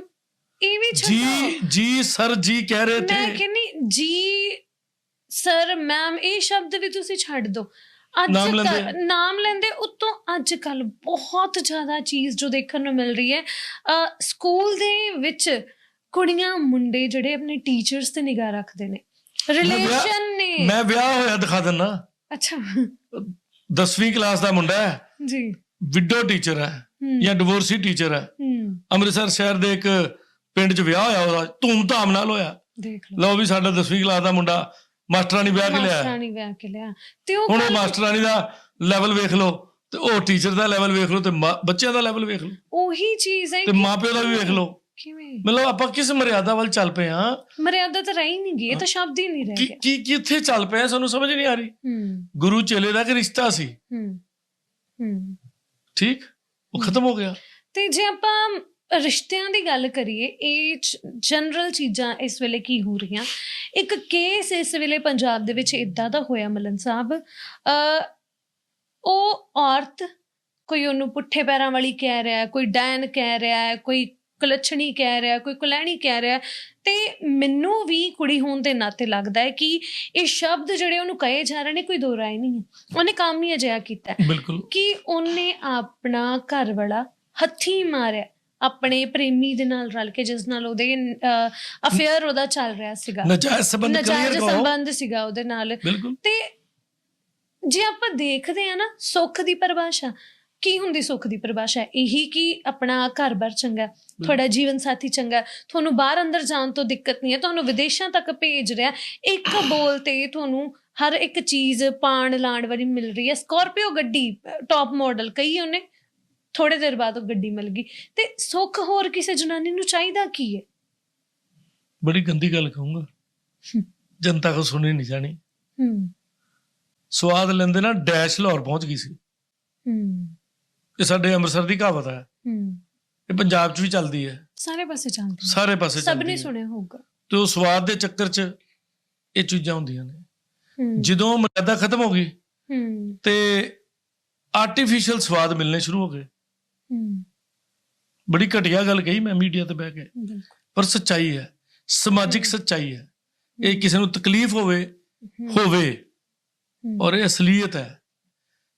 ਇਹ ਵੀ ਛੱਡੋ। ਜੀ ਜੀ ਸਰ ਜੀ ਕਹਿ ਰਹੇ ਮੈਂ ਥੇ ਕਹਿੰਨੀ ਜੀ ਸਰ ਮੈਮ ਇਹ ਸ਼ਬਦ ਵੀ ਤੁਸੀਂ ਛੱਡ ਦਿਓ। ਅੱਜ ਨਾਮ ਕੱਲ੍ਹ- ਲੈਂਦੇ ਨਾਮ ਲੈਂਦੇ ਉਤੋਂ ਅੱਜ ਕੱਲ ਬਹੁਤ ਜ਼ਿਆਦਾ ਚੀਜ਼ ਜੋ ਦੇਖਣ ਨੂੰ ਮਿਲ ਰਹੀ ਹੈ। ਅ, ਸਕੂਲ ਦੇ ਵਿੱਚ ਕੁੜੀਆਂ ਮੁੰਡੇ ਜਿਹੜੇ ਆਪਣੇ ਟੀਚਰਸ ਤੇ ਨਿਗਾਹ ਰੱਖਦੇ ਨੇ। ਰਿਲੇਸ਼ਨ ਨੇ। ਮੈਂ ਵਿਆਹ ਹੋਇਆ ਦਿਖਾ ਦਿੰਨਾ। ਅੱਛਾ। 10ਵੀਂ ਕਲਾਸ ਦਾ ਮੁੰਡਾ ਹੈ। ਜੀ। ਵਿਡੋ ਟੀਚਰ ਹੈ ਜਾਂ ਡਿਵੋਰਸੀ ਟੀਚਰ ਹੈ। ਅੰਮ੍ਰਿਤਸਰ ਸ਼ਹਿਰ ਦੇ ਇੱਕ ਪਿੰਡ 'ਚ ਵਿਆਹ ਹੋਇਆ ਉਹਦਾ। ਧੂਮ-ਧਾਮ ਨਾਲ ਹੋਇਆ। ਦੇਖ ਲਓ। ਲਓ ਵੀ ਸਾਡਾ 10ਵੀਂ ਕਲਾਸ ਦਾ ਮੁੰਡਾ ਮਾਸਟਰਾਨੀ ਵਿਆਹ ਕੇ ਲਿਆ। ਮਾਸਟਰਾਣੀ ਵਿਆਹ ਕੇ ਲਿਆ। ਤੇ ਉਹ ਹੁਣ ਉਹ ਮਾਸਟਰਾਨੀ ਦਾ ਲੈਵਲ ਵੇਖ ਲਓ ਤੇ ਉਹ ਟੀਚਰ ਦਾ ਲੈਵਲ ਵੇਖ ਲਓ ਤੇ ਮਾਂ- ਬੱਚਿਆਂ ਦਾ ਲੈਵਲ ਵੇਖ ਲਓ। ਉਹੀ ਚੀਜ਼ ਹੈ ਤੇ ਕਿ ਮਾਪਿਓ ਦਾ ਵੀ ਵੇਖ ਲਓ। ਕਿਵੇਂ? ਮਤਲਬ ਆਪਾਂ ਕਿਸ ਮਰਿਆਦਾ ਵੱਲ ਚੱਲ ਪਏ ਹਾਂ? ਮਰਿਆਦਾ ਤਾਂ ਰਹੀ ਨਹੀਂ ਗਈ ਇਹ ਤਾਂ ਸ਼ਬਦ ਹੀ ਨਹੀਂ ਰਹਿ ਕੀ ਗਿਆ। ਕੀ ਕਿੱਥੇ ਚੱਲ ਪਏ ਹਾਂ, ਸਾਨੂੰ ਸਮਝ ਨਹੀਂ ਆ ਰਹੀ। ਹੂੰ। ਗੁਰੂ ਚੇਲੇ ਦਾ ਇੱਕ ਰਿਸ਼ਤਾ ਸੀ। ਹੂੰ। ਹੂੰ। ਠੀਕ? ਉਹ ਖਤਮ ਹੋ ਗਿਆ। ਤੇ ਜੇ ਆਪਾਂ ਰਿਸ਼ਤਿਆਂ ਦੀ ਗੱਲ ਕਰੀਏ ਇਹ ਜਨਰਲ ਚੀਜ਼ਾਂ ਇਸ ਵੇਲੇ ਕੀ ਹੋ ਰਹੀਆਂ? ਇੱਕ ਕੇਸ ਇਸ ਵੇਲੇ ਪੰਜਾਬ ਦੇ ਵਿੱਚ ਇਦਾਂ ਦਾ ਹੋਇਆ ਮਲਨ ਸਾਹਿਬ। ਅ ਉਹ ਔਰਤ ਕੋਈ ਉਹਨੂੰ ਪੁੱਠੇ ਪੈਰਾਂ ਵਾਲੀ ਕਹਿ ਰਿਹਾ ਕੋਈ ਡੈਨ ਕਹਿ ਰਿਹਾ ਕੋਈ ਕੁਲੱਛਣੀ ਕਹਿ ਰਿਹਾ ਕੋਈ ਕੁਲੈਣੀ ਕਹਿ ਰਿਹਾ। ਤੇ ਮੈਨੂੰ ਵੀ ਕੁੜੀ ਹੋਣ ਦੇ ਨਾਤੇ ਲੱਗਦਾ ਹੈ ਕਿ ਇਹ ਸ਼ਬਦ ਜਿਹੜੇ ਉਹਨੂੰ ਕਹੇ ਜਾ ਰਹੇ ਨੇ ਕੋਈ ਦੋ ਰਾਏ ਨਹੀਂ ਹੈ। ਉਹਨੇ ਕੰਮ ਹੀ ਅਜਿਹਾ ਕੀਤਾ ਕਿ ਉਹਨੇ ਆਪਣਾ ਘਰ ਵਾਲਾ ਹੱਥੀ ਮਾਰਿਆ। ਆਪਣੇ ਪ੍ਰੇਮੀ ਦੇ ਨਾਲ ਰਲ ਕੇ ਜਿਸ ਨਾਲ ਉਹਦੇ ਅਫੇਅਰ ਉਹਦਾ ਚੱਲ ਰਿਹਾ ਸੀਗਾ। ਨਜਾਇਜ਼ ਸੰਬੰਧ ਨਜਾਇਜ਼ ਕਲੀਅਰ ਕਰੋ। ਸੰਬੰਧ ਸੀਗਾ ਉਹਦੇ ਨਾਲ। ਤੇ ਜੇ ਆਪਾਂ ਦੇਖਦੇ ਆ ਨਾ ਸੁੱਖ ਦੀ ਪਰਿਭਾਸ਼ਾ ਕੀ ਹੁੰਦੀ ਸੁੱਖ ਦੀ ਪਰਿਭਾਸ਼ਾ? ਇਹੀ ਕਿ ਆਪਣਾ ਘਰ-ਬਾਰ ਚੰਗਾ ਤੁਹਾਡਾ ਜੀਵਨ ਸਾਥੀ ਚੰਗਾ ਤੁਹਾਨੂੰ ਬਾਹਰ ਅੰਦਰ ਜਾਣ ਤੋਂ ਦਿੱਕਤ ਨਹੀਂ ਹੈ ਤੁਹਾਨੂੰ ਵਿਦੇਸ਼ਾਂ ਤੱਕ ਭੇਜ ਰਿਹਾ ਇੱਕ ਬੋਲ ਤੇ ਤੁਹਾਨੂੰ ਹਰ ਇੱਕ ਚੀਜ਼ ਪਾਣ ਲਾਣ ਵਾਲੀ ਮਿਲ ਰਹੀ ਹੈ। ਸਕਾਰਪੀਓ ਗੱਡੀ ਟੌਪ ਮਾਡਲ ਕਹੀ ਉਹਨੇ। ਥੋੜੇ ਦੇਰ ਬਾਅਦ ਉਹ ਗੱਡੀ ਮਿਲ ਗਈ। ਤੇ ਸੁੱਖ ਹੋਰ ਕਿਸੇ ਜਨਾਨੀ ਨੂੰ ਚਾਹੀਦਾ ਕੀ ਹੈ ਬੜੀ ਗੰਦੀ ਗੱਲ ਕਹੂੰਗਾ। ਜਨਤਾ ਕੋ ਸੁਣੀ ਨਹੀਂ ਜਾਣੀ। ਹੂੰ। ਸਵਾਦ ਲੈਂਦੇ ਨਾ ਡੈਸ਼ ਲਾਹੌਰ ਪਹੁੰਚ ਗਈ ਸੀ। ਹੂੰ। ਇਹ ਸਾਡੇ ਅੰਮ੍ਰਿਤਸਰ ਦੀ ਕਹਾਵਤ ਹੈ। ਹੂੰ। ਇਹ ਪੰਜਾਬ 'ਚ ਵੀ ਚੱਲਦੀ ਹੈ। ਸਾਰੇ ਪਾਸੇ ਚੱਲਦੀ ਹੈ। ਸਾਰੇ ਪਾਸੇ ਸਭ ਚੱਲਦੀ ਨੇ ਹੈ। ਸੁਣਿਆ ਹੋਊਗਾ। ਤੇ ਉਹ ਸਵਾਦ ਦੇ ਚੱਕਰ 'ਚ ਇਹ ਚੀਜ਼ਾਂ ਹੁੰਦੀਆਂ ਨੇ। ਹੂੰ। ਜਦੋਂ ਮਰਿਆਦਾ ਖਤਮ ਹੋ ਗਈ ਹੂੰ। ਤੇ ਆਰਟੀਫੀਸ਼ੀਅਲ ਸਵਾਦ ਮਿਲਨੇ ਸ਼ੁਰੂ ਹੋ ਗਏ। ਹੂੰ ਬੜੀ ਘਟੀਆ ਗੱਲ ਕਹੀ ਮੈਂ ਮੀਡੀਆ ਤੇ ਬਹਿ ਕੇ। ਪਰ ਸੱਚਾਈ ਹੈ ਸਮਾਜਿਕ ਸੱਚਾਈ ਹੈ। ਇਹ ਕਿਸੇ ਨੂੰ ਤਕਲੀਫ ਹੋਵੇ ਹੋਵੇ ਔਰ ਇਹ ਅਸਲੀਅਤ ਹੈ।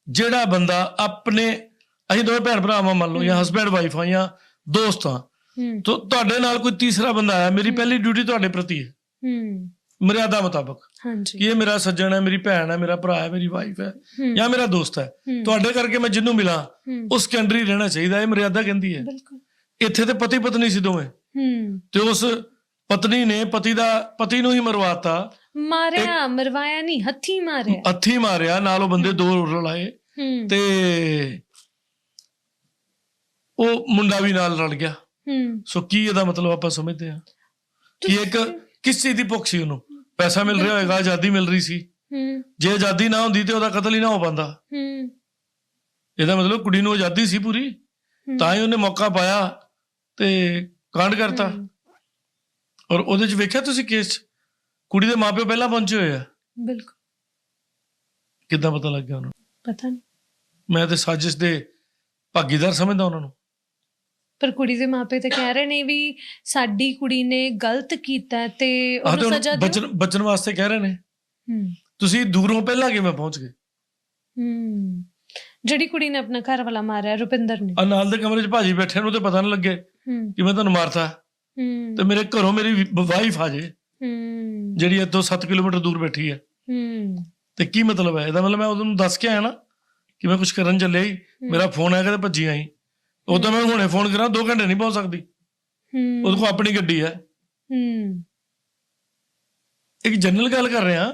ਜਿਹੜਾ ਬੰਦਾ ਆਪਣੇ ਅਸੀਂ ਦੋਵੇਂ ਭੈਣ ਭਰਾ ਵਾਂ ਮੰਨ ਲਓ ਜਾਂ। ਹਸਬੈਂਡ ਵਾਈਫ ਆ ਜਾਂ ਦੋਸਤ ਆ ਤੋ ਤੁਹਾਡੇ ਨਾਲ ਕੋਈ ਤੀਸਰਾ ਬੰਦਾ ਆਇਆ ਮੇਰੀ ਪਹਿਲੀ ਡਿਊਟੀ ਤੁਹਾਡੇ ਪ੍ਰਤੀ ਹੈ। ਹੂੰ। ਮਰਿਆਦਾ ਮੁਤਾਬਕ। ਕਿ ਹਾਂਜੀ ਇਹ ਮੇਰਾ ਸੱਜਣ ਹੈ ਮੇਰੀ ਭੈਣ ਹੈ ਮੇਰਾ ਭਰਾ ਹੈ ਮੇਰੀ ਵਾਈਫ ਹੈ ਜਾਂ ਮੇਰਾ ਦੋਸਤ ਹੈ। ਤੁਹਾਡੇ ਕਰਕੇ ਮੈਂ ਜਿੰਨੂੰ ਮਿਲਾਂ ਉਸ ਕੈਂਡਰੀ ਰਹਿਣਾ ਚਾਹੀਦਾ ਇਹ ਮਰਿਆਦਾ ਕਹਿੰਦੀ ਹੈ। ਬਿਲਕੁਲ। ਇੱਥੇ ਤੇ ਪਤੀ ਪਤਨੀ ਸੀ ਦੋਵੇਂ। ਹੂੰ। ਤੇ ਉਸ ਪਤਨੀ ਨੇ ਪਤੀ ਦਾ ਪਤੀ ਨੂੰ ਹੀ ਮਰਵਾਤਾ। ਮਾਰਿਆ ਮਰਵਾਇਆ ਨਹੀਂ ਹੱਥੀ ਮਾਰਿਆ। ਹੱਥੀ ਮਾਰਿਆ ਨਾਲ ਉਹ ਬੰਦੇ ਦੋ ਰਲਾਏ ਤੇ ਉਹ ਮੁੰਡਾ ਵੀ ਨਾਲ ਰਲ ਗਿਆ। ਹੂੰ। ਸੋ ਕੀ ਇਹਦਾ ਮਤਲਬ ਆਪਾਂ ਸਮਝਦੇ ਹਾਂ? ਕਿ ਇੱਕ ਕਿਸ ਚੀਜ਼ ਦੀ ਭੁੱਖ ਸੀ ਉਹਨੂੰ। ਪੈਸਾ ਮਿਲ ਰਿਹਾ ਹੋਏਗਾ ਆਜ਼ਾਦੀ ਮਿਲ ਰਹੀ ਸੀ। ਹੂੰ। ਜੇ ਆਜ਼ਾਦੀ ਨਾ ਹੁੰਦੀ ਤੇ ਉਹਦਾ ਕਤਲ ਹੀ ਨਾ ਹੋ ਪਾਂਦਾ ਹੂੰ। ਇਹਦਾ ਮਤਲਬ ਕੁੜੀ ਨੂੰ ਆਜ਼ਾਦੀ ਸੀ ਪੂਰੀ। ਤਾਂ ਹੀ ਉਹਨੇ ਮੌਕਾ ਪਾਇਆ ਤੇ ਕਾਂਡ ਕਰਤਾ। ਔਰ ਉਹਦੇ ਚ ਵੇਖਿਆ ਤੁਸੀਂ ਕੇਸ 'ਚ? ਕੁੜੀ ਦੇ ਮਾਪਿਓ ਪਹਿਲਾਂ ਪਹੁੰਚੇ ਹੋਏ ਆ। ਬਿਲਕੁਲ। ਕਿੱਦਾਂ ਪਤਾ ਲੱਗ ਗਿਆ ਉਹਨੂੰ ਪਤਾ ਨਹੀਂ ਮੈਂ ਤੇ ਸਾਜ਼ਿਸ਼ ਦੇ ਭਾਗੀਦਾਰ ਸਮਝਦਾ ਉਹਨਾਂ ਨੂੰ। ਪਰ ਕੁੜੀ ਦੇ ਮਾਪੇ ਤਾਂ ਕਹਿ ਰਹੇ ਨੇ ਵੀ ਸਾਡੀ ਕੁੜੀ ਨੇ ਗਲਤ ਕੀਤਾ ਤੇ ਉਹਨੂੰ ਸਜ਼ਾ ਬਚਨ ਬਚਨ ਵਾਸਤੇ ਕਹਿ ਰਹੇ ਨੇ। ਹੂੰ। ਤੁਸੀਂ ਦੂਰੋਂ ਪਹਿਲਾਂ ਕਿਵੇਂ ਪਹੁੰਚ ਗਏ? ਹੂੰ। ਜਿਹੜੀ ਕੁੜੀ ਨੇ ਆਪਣਾ ਘਰ ਵਾਲਾ ਮਾਰਿਆ ਰੁਪਿੰਦਰ ਨੇ। ਆ ਨਾਲ ਦੇ ਕਮਰੇ 'ਚ ਭਾਜੀ ਬੈਠੇ ਨੂੰ ਤੇ ਪਤਾ ਨਾ ਲੱਗੇ ਕਿ ਮੈਂ ਤੁਹਾਨੂੰ ਮਾਰਤਾ। ਹੂੰ। ਤੇ ਮੇਰੇ ਘਰੋਂ ਮੇਰੀ ਵਾਈਫ ਆ ਜੇ। ਹੂੰ। ਜਿਹੜੀ ਇੱਥੋਂ 7 ਕਿਲੋਮੀਟਰ ਦੂਰ ਬੈਠੀ ਹੈ ਹੂੰ। ਤੇ ਕੀ ਮਤਲਬ ਹੈ? ਇਹਦਾ ਮਤਲਬ ਮੈਂ ਉਹਨੂੰ ਦੱਸ ਕੇ ਆਇਆ ਨਾ ਕਿ ਮੈਂ ਕੁਝ ਕਰਨ ਚੱਲਿਆ ਹੀ। ਮੇਰਾ ਫੋਨ ਆਇਆ ਤੇ ਭੱਜੀ ਆਈ। ਉਦੋਂ ਮੈਂ ਹੁਣੇ ਫੋਨ ਕਰਾਂ 2 ਘੰਟੇ ਨਹੀਂ ਪਹੁੰਚ ਸਕਦੀ। ਹੂੰ। ਉਹਦੇ ਕੋਲ ਆਪਣੀ ਗੱਡੀ ਹੈ। ਹੂੰ। ਇੱਕ ਜਨਰਲ ਗੱਲ ਕਰ ਰਹੇ। ਹਾਂ।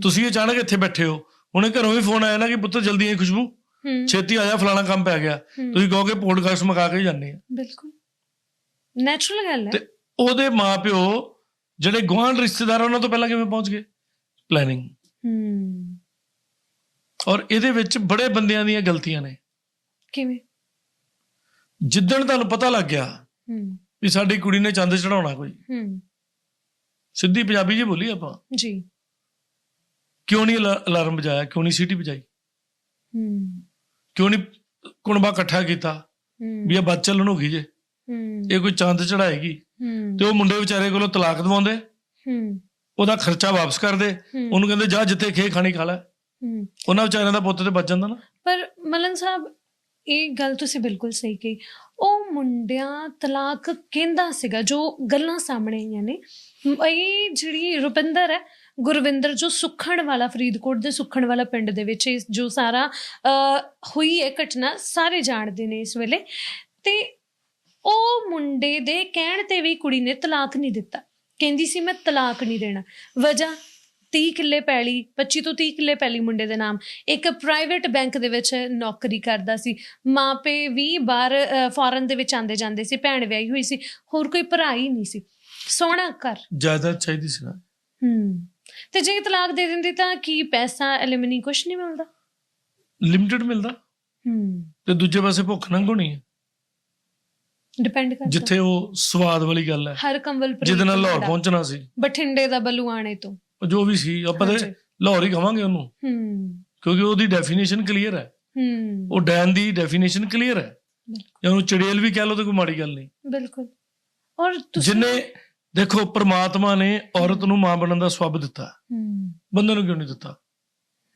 ਤੁਸੀਂ ਅਚਾਨਕ ਇੱਥੇ ਬੈਠੇ ਹੋ। ਹੁਣੇ ਘਰੋਂ ਵੀ ਫੋਨ ਆਇਆ ਨਾ ਕਿ ਪੁੱਤਰ ਜਲਦੀ ਆਈ ਖੁਸ਼ਬੂ। ਹੂੰ। ਛੇਤੀ ਆ ਜਾ ਫਲਾਣਾ ਕੰਮ ਪੈ ਗਿਆ। ਹੂੰ, ਤੁਸੀਂ ਕਹੋਗੇ ਪੋਡਕਾਸਟ ਮਗਾ ਕੇ ਜਾਂਦੇ ਆ। ਬਿਲਕੁਲ। ਨੈਚੁਰਲ ਗੱਲ ਹੈ। ਤੇ ਉਹਦੇ ਮਾਪਿਓ ਜਿਹੜੇ ਗੁਆਂਢ ਰਿਸ਼ਤੇਦਾਰ ਆ, ਉਹਨਾਂ ਤੋਂ ਪਹਿਲਾਂ ਕਿਵੇਂ ਪਹੁੰਚ ਗਏ? ਪਲੈਨਿੰਗ ਹੂੰ। ਔਰ ਇਹਦੇ ਵਿੱਚ ਬੜੇ ਬੰਦਿਆਂ ਦੀਆਂ ਗਲਤੀਆਂ ਨੇ। ਕਿਵੇਂ? ਜਿੱਦਣ ਤੁਹਾਨੂੰ ਪਤਾ ਲੱਗ ਗਿਆ ਹੂੰ। ਵੀ ਸਾਡੀ ਕੁੜੀ ਨੇ ਚੰਦ ਚੜਾਉਣਾ ਕੋਈ। ਹੂੰ। ਸਿੱਧੀ ਪੰਜਾਬੀ ਜੀ ਬੋਲੀ ਆਪਾਂ। ਜੀ। ਕਿਉਂ ਨਹੀਂ ਅਲਾ- ਅਲਾਰਮ ਵਜਾਇਆ? ਕਿਉਂ ਨਹੀਂ ਸੀਟੀ ਵਜਾਈ? ਹੂੰ। ਕਿਉਂ ਨਹੀਂ ਕੁਣਬਾ ਇਕੱਠਾ ਕੀਤਾ? ਵੀ ਇਹ ਬੱਚ ਚੱਲਣ ਹੋ ਗਈ ਜੇ। ਹੂੰ। ਇਹ ਕੋਈ ਚੰਦ ਚੜਾਏਗੀ ਹੂੰ। ਤੇ ਉਹ ਮੁੰਡੇ ਵਿਚਾਰੇ ਕੋਲੋਂ ਤਲਾਕ ਦਵਾਉਂਦੇ। ਹੂੰ। ਉਹਦਾ ਖਰਚਾ ਵਾਪਸ ਕਰਦੇ। ਉਹਨੂੰ ਕਹਿੰਦੇ ਜਾ ਜਿੱਥੇ ਖੇ ਖਾਣੀ ਖਾ ਲੈ। ਹੂੰ। ਉਹਨਾਂ ਵਿਚਾਰਿਆਂ ਦਾ ਪੁੱਤ ਤੇ ਬਚ ਜਾਂਦਾ ਨਾ। ਪਰ ਮਲਨ ਸਾਹਿਬ ਇਹ ਗੱਲ ਤੁਸੀਂ ਬਿਲਕੁਲ ਸਹੀ ਕਹੀ। ਉਹ ਮੁੰਡਿਆਂ ਤਲਾਕ ਕਹਿੰਦਾ ਸੀਗਾ ਜੋ ਗੱਲਾਂ ਸਾਹਮਣੇ ਆਈਆਂ ਨੇ। ਇਹ ਜਿਹੜੀ ਰੁਪਿੰਦਰ ਹੈ ਗੁਰਵਿੰਦਰ ਜੋ ਸੁਖਣ ਵਾਲਾ ਫਰੀਦਕੋਟ ਦੇ ਸੁਖਣ ਵਾਲਾ ਪਿੰਡ ਦੇ ਵਿੱਚ ਜੋ ਸਾਰਾ ਅ, ਹੋਈ ਹੈ ਘਟਨਾ ਸਾਰੇ ਜਾਣਦੇ ਨੇ ਇਸ ਵੇਲੇ। ਤੇ ਉਹ ਮੁੰਡੇ ਦੇ ਕਹਿਣ ਤੇ ਵੀ ਕੁੜੀ ਨੇ ਤਲਾਕ ਨਹੀਂ ਦਿੱਤਾ। ਕਹਿੰਦੀ ਸੀ ਮੈਂ ਤਲਾਕ ਨਹੀਂ ਦੇਣਾ। ਵਜ੍ਹਾ 30 ਕਿੱਲੇ ਪੈਲੀ 25 ਤੋਂ 30 ਕਿੱਲੇ ਪੈਲੀ ਮੁੰਡੇ ਦੇ ਨਾਮ। ਇੱਕ ਪ੍ਰਾਈਵੇਟ ਬੈਂਕ ਦੇ ਵਿੱਚ ਨੌਕਰੀ ਕਰਦਾ ਸੀ। ਮਾਪੇ ਵੀ ਬਾਹਰ ਫੋਰਨ ਦੇ ਵਿੱਚ ਆਂਦੇ ਜਾਂਦੇ ਸੀ ਭੈਣ ਵਿਆਹੀ ਹੋਈ ਸੀ ਹੋਰ ਕੋਈ ਭਰਾ ਹੀ ਨਹੀਂ ਸੀ। ਸੋਹਣਾ ਘਰ। ਜਾਇਦਾਦ ਚਾਹੀਦੀ ਸੀ ਨਾ। ਹੂੰ। ਤੇ ਜੇ ਤਲਾਕ ਦੇ ਦਿੰਦੀ ਤਾਂ ਕੀ ਪੈਸਾ ਐਲਿਮਨੀ ਕੁਛ ਨਹੀਂ ਮਿਲਦਾ? ਲਿਮਟਿਡ ਮਿਲਦਾ। ਹੂੰ। ਤੇ ਦੂਜੇ ਪਾਸੇ ਭੁੱਖ ਨੰਗ ਹੋਣੀ ਹੈ। ਡਿਪੈਂਡ ਕਰਦਾ। ਜਿੱਥੇ ਉਹ ਸਵਾਦ ਵਾਲੀ ਗੱਲ ਹੈ। ਹਰ ਕੰਵਲ ਜਿਹਦੇ ਨਾਲ ਲਾਹੌਰ। ਪਹੁੰਚਣਾ ਸੀ। ਬਠਿੰਡੇ ਦਾ ਬਲੂਆਣੇ ਤੋਂ। ਜੋ ਵੀ ਸੀ ਆਪਾਂ ਤੇ। ਲਾਹੌਰ ਹੀ ਕਵਾਂਗੇ ਉਹਨੂੰ। ਹੂੰ। ਕਿਉਂਕਿ ਉਹਦੀ ਡੈਫੀਨੇਸ਼ਨ ਕਲੀਅਰ ਹੈ। ਹੂੰ। ਉਹ ਡੈਨ ਦੀ ਡੈਫੀਨੇਸ਼ਨ ਕਲੀਅਰ ਹੈ। ਜਾਂ ਉਹਨੂੰ ਚੜੇਲ ਵੀ ਕਹਿ ਲਓ ਤੇ ਕੋਈ ਮਾੜੀ ਗੱਲ ਨਹੀਂ। ਬਿਲਕੁਲ। ਔਰ ਤੁਸੀਂ ਜਿਨੇ ਦੇਖੋ ਪ੍ਰਮਾਤਮਾ ਨੇ ਔਰਤ ਨੂੰ ਮਾਂ ਬਣਨ ਦਾ ਸਵੱਬ ਦਿੱਤਾ। ਹੂੰ। ਬੰਦੇ ਨੂੰ ਕਿਉਂ ਨਹੀਂ ਦਿੱਤਾ?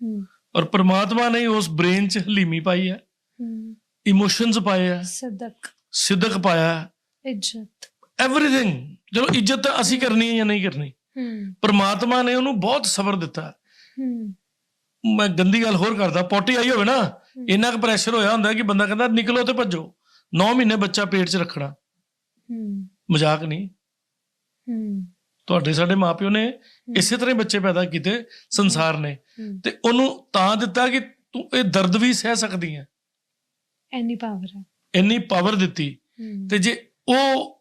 ਹੂੰ। ਔਰ ਪ੍ਰਮਾਤਮਾ ਨੇ ਉਸ ਬ੍ਰੇਨ 'ਚ ਹਲੀਮੀ ਪਾਈ ਹੈ। ਹੂੰ। ਇਮੋਸ਼ਨਸ ਪਾਏ ਹੈ। ਸਦਕ। ਸਿੱਧਕ ਪਾਇਆ ਇੱਜ਼ਤ। ਐਵਰੀਥਿੰਗ ਚਲੋ ਇੱਜ਼ਤ ਅਸੀਂ ਕਰਨੀ ਹੈ ਜਾਂ ਨਹੀਂ ਕਰਨੀ? ਪ੍ਰਮਾਤਮਾ ਨੇ ਉਹਨੂੰ ਬਹੁਤ ਸਬਰ ਦਿੱਤਾ। ਹੂੰ। ਮੈਂ ਗੰਦੀ ਗੱਲ ਹੋਰ ਕਰਦਾ ਪੋਟੀ ਆਈ ਹੋਵੇ ਨਾ ਇੰਨਾ ਕੁ ਪ੍ਰੈਸ਼ਰ ਹੋਇਆ ਹੁੰਦਾ ਕਿ ਬੰਦਾ ਕਹਿੰਦਾ ਨਿਕਲੋ ਤੇ ਭੱਜੋ। 9 ਮਹੀਨੇ ਬੱਚਾ ਪੇਟ 'ਚ ਰੱਖਣਾ। ਹੂੰ। ਮਜ਼ਾਕ ਨਹੀਂ। ਹੂੰ। ਤੁਹਾਡੇ ਸਾਡੇ ਮਾਪਿਓ ਨੇ ਇਸੇ ਤਰ੍ਹਾਂ ਹੀ ਬੱਚੇ ਪੈਦਾ ਕੀਤੇ ਸੰਸਾਰ ਨੇ। ਤੇ ਉਹਨੂੰ ਤਾਂ ਦਿੱਤਾ ਕਿ ਤੂੰ ਇਹ ਦਰਦ ਵੀ ਸਹਿ ਸਕਦੀ ਹੈ। ਐਨੀ ਪਾਵਰ ਹੈ ਇੰਨੀ ਪਾਵਰ ਦਿੱਤੀ। ਤੇ ਜੇ ਉਹ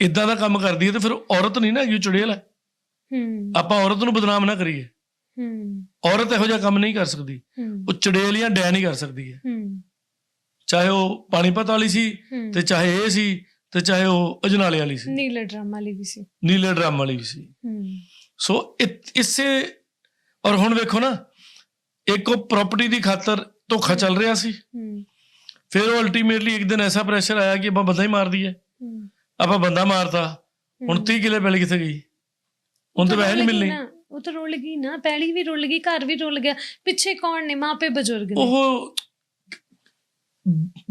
ਇਦਾਂ ਦਾ ਕੰਮ ਕਰਦੀ ਹੈ ਤੇ ਫਿਰ ਔਰਤ ਨਹੀਂ ਨਾ ਹੈਗੀ ਚੁੜੇਲ ਹੈ। ਹੂੰ। ਆਪਾਂ ਔਰਤ ਨੂੰ ਬਦਨਾਮ ਨਾ ਕਰੀਏ। ਹੂੰ। ਔਰਤ ਇਹੋ ਜਿਹਾ ਕੰਮ ਨਹੀਂ ਕਰ ਸਕਦੀ। ਉਹ ਚੁੜੇਲ ਜਾਂ ਡੈ ਨਹੀਂ ਕਰ ਸਕਦੀ ਹੈ। ਹੂੰ। ਚਾਹੇ ਉਹ ਪਾਣੀਪਤ ਵਾਲੀ ਸੀ ਤੇ ਚਾਹੇ ਇਹ ਸੀ ਤੇ ਚਾਹੇ ਉਹ ਅਜਨਾਲੇ ਵਾਲੀ ਸੀ। ਨੀਲਾ ਡਰਾਮਾ ਲਈ ਵੀ ਸੀ। ਨੀਲੇ ਡਰਮ ਵਾਲੀ ਵੀ ਸੀ। ਹੂੰ। ਸੋ ਇਸੇ ਔਰ ਹੁਣ ਵੇਖੋ ਨਾ ਇੱਕ ਉਹ ਪ੍ਰਾਪਰਟੀ ਦੀ ਖਾਤਰ ਧੋਖਾ ਚੱਲ ਰਿਹਾ ਸੀ। ਹੂੰ। ਫਿਰ ਉਹ ਅਲਟੀਮੇਟਲੀ ਇੱਕ ਦਿਨ ਐਸਾ ਪ੍ਰੈਸ਼ਰ ਆਇਆ ਕਿ ਆਪਾਂ ਬੰਦਾ ਹੀ ਮਾਰ ਦਈਏ। ਹੂੰ। ਆਪਾਂ ਬੰਦਾ ਮਾਰਤਾ। ਹੁਣ 30 ਕਿਲੇ ਪੈਲੀ ਕਿੱਥੇ ਗਈ? ਹੁਣ ਤਾਂ ਵੈਸੇ ਨਹੀਂ ਮਿਲਣੀ। ਨਾ, ਉਹ ਤਾਂ ਰੁਲ ਗਈ ਨਾ ਪੈਲੀ ਵੀ ਰੁਲ ਗਈ ਘਰ ਵੀ ਰੁਲ ਗਿਆ ਪਿੱਛੇ ਕੌਣ ਨੇ ਮਾਪੇ ਬਜ਼ੁਰਗ ਨੇ। ਉਹ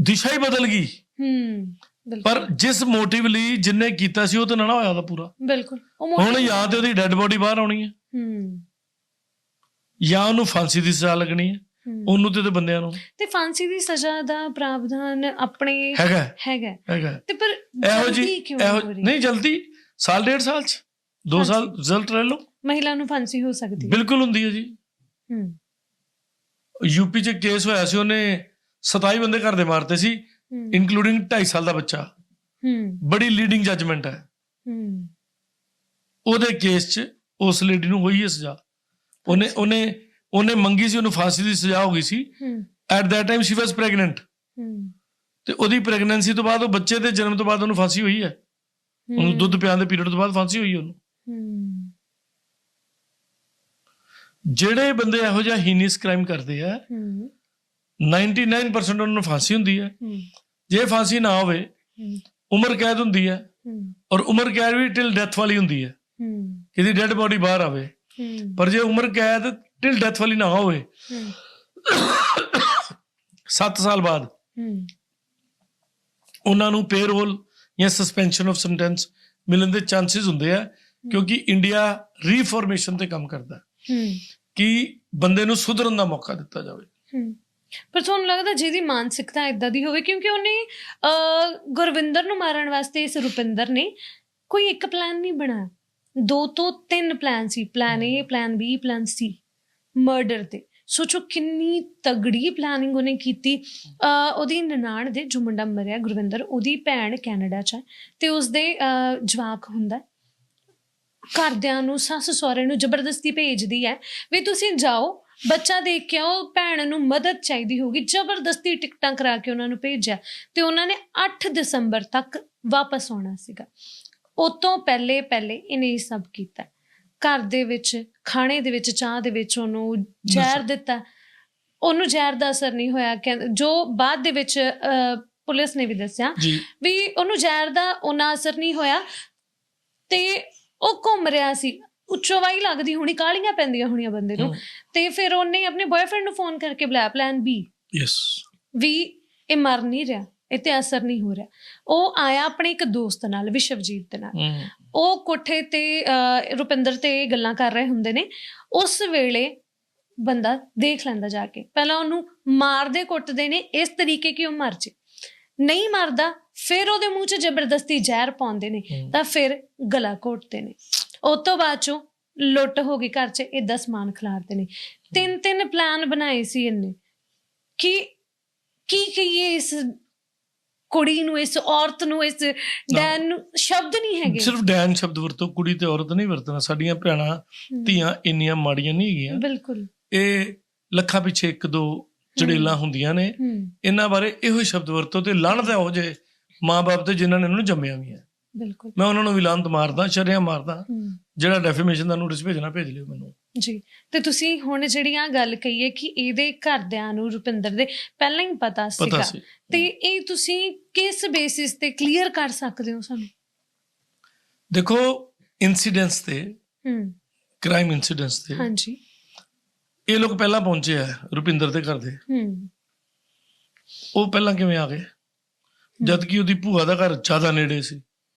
ਦਿਸ਼ਾ ਹੀ ਬਦਲ ਗਈ। ਹੂੰ ਬਿਲਕੁਲ। ਪਰ ਜਿਸ ਮੋਟਿਵ ਲਈ ਜਿੰਨੇ ਕੀਤਾ ਸੀ ਉਹ ਤਾਂ ਨਾ ਨਾ ਹੋਇਆ ਉਹਦਾ ਪੂਰਾ। ਬਿਲਕੁਲ। ਉਹ ਹੁਣ ਜਾਂ ਤੇ ਉਹਦੀ ਡੈੱਡ ਬੋਡੀ ਬਾਹਰ ਆਉਣੀ ਹੈ। ਹੂੰ। ਜਾਂ ਉਹਨੂੰ ਫਾਂਸੀ ਦੀ ਸਜ਼ਾ ਲੱਗਣੀ ਹੈ। ਹੂੰ। ਉਹਨੂੰ ਤੇ ਤੇ ਬੰਦਿਆਂ ਨੂੰ। ਤੇ ਫਾਂਸੀ ਦੀ ਸਜ਼ਾ ਦਾ ਪ੍ਰਾਵਧਾਨ ਆਪਣੇ ਹੈਗਾ। ਹੈਗਾ। ਹੈਗਾ। ਤੇ ਪਰ ਇਹੋ ਜਲਦੀ ਜੀ ਇਹੋ ਹੋ? ਨਹੀਂ ਜਲਦੀ ਸਾਲ ਡੇਢ ਸਾਲ ਚ। 2 ਸਾਲ ਰਿਜ਼ਲਟ ਲੈ ਲਓ। ਮਹਿਲਾ ਨੂੰ ਫਾਂਸੀ ਹੋ ਸਕਦੀ ਹੈ। ਬਿਲਕੁਲ ਹੁੰਦੀ ਹੈ ਜੀ। ਹੂੰ। ਯੂਪੀ ਚ ਕੇਸ ਹੋਇਆ ਸੀ ਉਹਨੇ 27 ਬੰਦੇ ਘਰ ਦੇ ਮਾਰਤੇ ਸੀ ਇਨਕਲੂਡਿੰਗ 2.5 ਸਾਲ ਦਾ ਬੱਚਾ। ਹੂੰ। ਬੜੀ ਲੀਡਿੰਗ ਜੱਜਮੈਂਟ ਹੈ। ਹੂੰ। ਉਹਦੇ ਕੇਸ 'ਚ ਉਸ ਲੇਡੀ ਨੂੰ ਹੋਈ ਹੈ ਸਜ਼ਾ। ਉਹਨੇ ਉਹਨੇ ਉਹਨੇ ਮੰਗੀ ਸੀ ਉਹਨੂੰ ਫਾਂਸੀ ਦੀ ਸਜ਼ਾ ਹੋ ਗਈ ਸੀ। At that time she was pregnant ਤੇ ਉਹਦੀ ਪ੍ਰੈਗਨੈਂਸੀ ਤੋਂ ਬਾਅਦ ਉਹ ਬੱਚੇ ਦੇ ਜਨਮ ਤੋਂ ਬਾਅਦ ਉਹਨੂੰ ਫਾਂਸੀ ਹੋਈ ਹੈ। ਉਹਨੂੰ ਦੁੱਧ ਪਿਆਉਣ ਦੇ ਪੀਰੀਅਡ ਤੋਂ ਬਾਅਦ ਫਾਂਸੀ ਹੋਈ ਉਹਨੂੰ। ਜਿਹੜੇ ਬੰਦੇ ਇਹੋ ਜਿਹਾ ਹੀਨੀਸ ਕ੍ਰਾਈਮ ਕਰਦੇ ਆ ਹੂੰ। 99% ਉਹਨਾਂ ਨੂੰ ਫਾਂਸੀ ਹੁੰਦੀ ਹੈ। ਜੇ ਫਾਂਸੀ ਨਾ ਹੋਵੇ ਉਮਰ ਕੈਦ ਹੁੰਦੀ ਹੈ। ਔਰ ਉਮਰ ਕੈਦ ਵੀ ਟਿਲ ਡੈਥ ਵਾਲੀ ਹੁੰਦੀ ਹੈ। ਕਿਦੀ ਡੈਡ ਬੋਡੀ ਬਾਹਰ ਆਵੇ। ਪਰ ਜੇ ਉਮਰ ਕੈਦ ਟਿਲ ਡੈਥ ਵਾਲੀ ਨਾ ਹੋਵੇ ਹੂੰ। 7 ਸਾਲ ਬਾਅਦ ਉਹਨਾਂ ਨੂੰ ਪੇਰੋਲ ਜਾਂ ਸਸਪੈਂਸ਼ਨ ਆਫ ਸੈਂਟੈਂਸ ਮਿਲਣ ਦੇ ਚਾਂਸਸ ਹੁੰਦੇ ਆ। ਕਿਉਂਕਿ ਇੰਡੀਆ ਰੀਫਾਰਮੇਸ਼ਨ ਤੇ ਕੰਮ ਕਰਦਾ ਹੈ। ਕਿ ਬੰਦੇ ਨੂੰ ਸੁਧਰਨ ਦਾ ਮੌਕਾ ਦਿੱਤਾ ਜਾਵੇ। ਹੂੰ। ਪਰ ਤੁਹਾਨੂੰ ਲੱਗਦਾ ਜਿਹਦੀ ਮਾਨਸਿਕਤਾ ਇਦਾਂ ਦੀ ਹੋਵੇ ਕਿਉਂਕਿ ਉਹਨੇ ਗੁਰਵਿੰਦਰ ਨੂੰ ਮਾਰਨ ਵਾਸਤੇ ਇਸ ਰੁਪਿੰਦਰ ਨੇ ਕੋਈ ਇੱਕ ਪਲਾਨ ਨਹੀਂ ਬਣਾਇਆ। ਦੋ ਤੋਂ ਤਿੰਨ plan C. Plan A plan B plan C murder ਦੇ ਸੋਚੋ ਕਿੰਨੀ ਤਗੜੀ ਪਲਾਨਿੰਗ ਉਹਨੇ ਕੀਤੀ। ਉਹਦੀ ਨਨਾਣ ਦੇ ਜੋ ਮੁੰਡਾ ਮਰਿਆ ਗੁਰਵਿੰਦਰ ਉਹਦੀ ਭੈਣ ਕੈਨੇਡਾ 'ਚ ਹੈ ਤੇ ਉਸਦੇ ਜਵਾਕ ਹੁੰਦਾ। ਘਰਦਿਆਂ ਨੂੰ ਸੱਸ ਸਹੁਰੇ ਨੂੰ ਜ਼ਬਰਦਸਤੀ ਭੇਜਦੀ ਹੈ ਵੀ ਤੁਸੀਂ ਜਾਓ ਬੱਚਾ ਦੇਖ ਕੇ ਆਓ ਭੈਣ ਨੂੰ ਮਦਦ ਚਾਹੀਦੀ ਹੋਗੀ ਜ਼ਬਰਦਸਤੀ ਟਿਕਟਾਂ ਕਰਾ ਕੇ ਉਹਨਾਂ ਨੂੰ ਭੇਜਿਆ ਤੇ ਉਹਨਾਂ ਨੇ 8 ਦਸੰਬਰ ਤੱਕ ਵਾਪਸ ਆਉਣਾ ਸੀਗਾ। ਉਹ ਤੋਂ ਪਹਿਲੇ ਪਹਿਲੇ ਇਹਨੇ ਇਹ ਸਭ ਕੀਤਾ। ਘਰ ਦੇ ਵਿੱਚ ਖਾਣੇ ਦੇ ਵਿੱਚ ਚਾਹ ਦੇ ਵਿੱਚ ਉਹਨੂੰ ਜ਼ਹਿਰ ਦਿੱਤਾ। ਉਹਨੂੰ ਜ਼ਹਿਰ ਦਾ ਅਸਰ ਨਹੀਂ ਹੋਇਆ ਜੋ ਬਾਅਦ ਦੇ ਵਿੱਚ ਪੁਲਿਸ ਨੇ ਵੀ ਦੱਸਿਆ ਵੀ ਉਹਨੂੰ ਜ਼ਹਿਰ ਦਾ ਉਹਨਾਂ ਅਸਰ ਨਹੀਂ ਹੋਇਆ ਤੇ ਉਹ ਘੁੰਮ ਰਿਹਾ ਸੀ। ਉੱਚੋ ਵਾਈ ਲੱਗਦੀ ਹੋਣੀ ਕਾਲੀਆਂ ਪੈਂਦੀਆਂ ਹੋਣੀਆਂ ਬੰਦੇ ਨੂੰ। ਤੇ ਫਿਰ ਉਹਨੇ ਆਪਣੇ ਬॉयਫ੍ਰੈਂਡ ਨੂੰ ਫੋਨ ਕਰਕੇ ਬੁਲਾਇਆ ਪਲਾਨ ਬੀ ਯੈਸ ਵੀ ਇਹ ਮਰ ਨਹੀਂ ਰਿਹਾ ਇਹ ਤੇ ਅਸਰ ਨਹੀਂ ਹੋ ਰਿਹਾ। ਉਹ ਆਇਆ ਆਪਣੇ ਇੱਕ ਦੋਸਤ ਨਾਲ ਵਿਸ਼ਵਜੀਤ ਦੇ ਨਾਲ। ਉਹ ਕੋਠੇ ਤੇ ਰੁਪਿੰਦਰ ਤੇ ਗੱਲਾਂ ਕਰ ਰਹੇ ਹੁੰਦੇ ਨੇ। ਉਸ ਵੇਲੇ ਬੰਦਾ ਦੇਖ ਲੈਂਦਾ ਜਾ ਕੇ। ਪਹਿਲਾਂ ਉਹਨੂੰ ਮਾਰਦੇ ਕੁੱਟਦੇ ਨੇ ਇਸ ਤਰੀਕੇ ਕਿ ਉਹ ਮਰ ਜੇ। ਨਹੀਂ ਮਰਦਾ ਫਿਰ ਉਹਦੇ ਮੂੰਹ 'ਚ ਜ਼ਬਰਦਸਤੀ ਜ਼ਹਿਰ ਪਾਉਂਦੇ ਨੇ ਤਾਂ ਫਿਰ ਗਲਾ ਘੋਟਦੇ ਨੇ। ਉਸ ਤੋਂ ਬਾਅਦ ਚੋਂ ਲੁੱਟ ਹੋ ਗਈ ਘਰ 'ਚ ਇਦਾਂ ਸਮਾਨ ਖਿਲਾਰਦੇ ਨੇ। ਤਿੰਨ ਤਿੰਨ ਪਲਾਨ ਬਣਾਏ ਸੀ ਇਹਨੇ ਕਿ ਕੀ ਕਹੀਏ ਇਸ ਕੁੜੀ ਨੂੰ ਇਸ ਔਰਤ ਨੂੰ ਇਸ ਡੈਨ ਨੂੰ ਸ਼ਬਦ ਨਹੀਂ ਹੈਗੇ। ਸਿਰਫ ਡੈਨ ਸ਼ਬਦ ਵਰਤੋ ਕੁੜੀ ਤੇ ਔਰਤ ਨਹੀਂ ਵਰਤਣਾ। ਸਾਡੀਆਂ ਭੈਣਾਂ ਧੀਆਂ ਇੰਨੀਆਂ ਮਾੜੀਆਂ ਨਹੀਂ ਹੈਗੀਆਂ। ਬਿਲਕੁਲ। ਇਹ ਲੱਖਾਂ ਪਿੱਛੇ ਇੱਕ ਦੋ ਚੜੇਲਾਂ ਹੁੰਦੀਆਂ ਨੇ। ਇਹਨਾਂ ਬਾਰੇ ਇਹੋ ਹੀ ਸ਼ਬਦ ਵਰਤੋ ਤੇ ਲਾਹਣਤ ਹੈ ਉਹ ਜੇ ਮਾਪੇ ਤੇ ਜਿਨ੍ਹਾਂ ਨੇ ਇਹਨਾਂ ਨੂੰ ਜੰਮਿਆ ਵੀ ਹੈ ਬਿਲਕੁਲ। ਮੈਂ ਉਹਨਾਂ ਨੂੰ ਵੀ ਲਾਹਨਤ ਮਾਰਦਾ ਸ਼ਰਿਆਂ ਮਾਰਦਾ। ਜਿਹੜਾ ਡੈਫੀਮੇਸ਼ਨ ਦਾ ਨੋਟਿਸ ਭੇਜਣਾ ਭੇਜ ਲਿਓ ਮੈਨੂੰ। ਜੀ। ਤੇ ਤੁਸੀਂ ਹੁਣ ਜਿਹੜੀ ਆ ਗੱਲ ਕਹੀਏ ਕਿ ਇਹਦੇ ਘਰਦਿਆਂ ਨੂੰ ਰੁਪਿੰਦਰ ਦੇ ਪਹਿਲਾਂ ਹੀ ਪਤਾ ਸੀਗਾ। ਤੇ ਇਹ ਤੁਸੀਂ ਕਿਸ ਬੇਸਿਸ ਤੇ ਕਲੀਅਰ ਕਰ ਸਕਦੇ ਹੋ ਸਾਨੂੰ? ਦੇਖੋ ਇਨਸੀਡੈਂਟਸ ਤੇ ਹੂੰ। ਕ੍ਰਾਈਮ ਇਨਸੀਡੈਂਟਸ ਤੇ ਹਾਂਜੀ। ਇਹ ਲੋਕ ਪਹਿਲਾਂ ਪਹੁੰਚੇ ਆ ਰੁਪਿੰਦਰ ਦੇ ਘਰ ਦੇ। ਹੂੰ। ਉਹ ਪਹਿਲਾਂ ਕਿਵੇਂ ਆ ਗਏ? ਜਦ ਕਿ ਉਹਦੀ ਭੂਆ ਦਾ ਘਰ ਜ਼ਿਆਦਾ ਨੇੜੇ ਸੀ।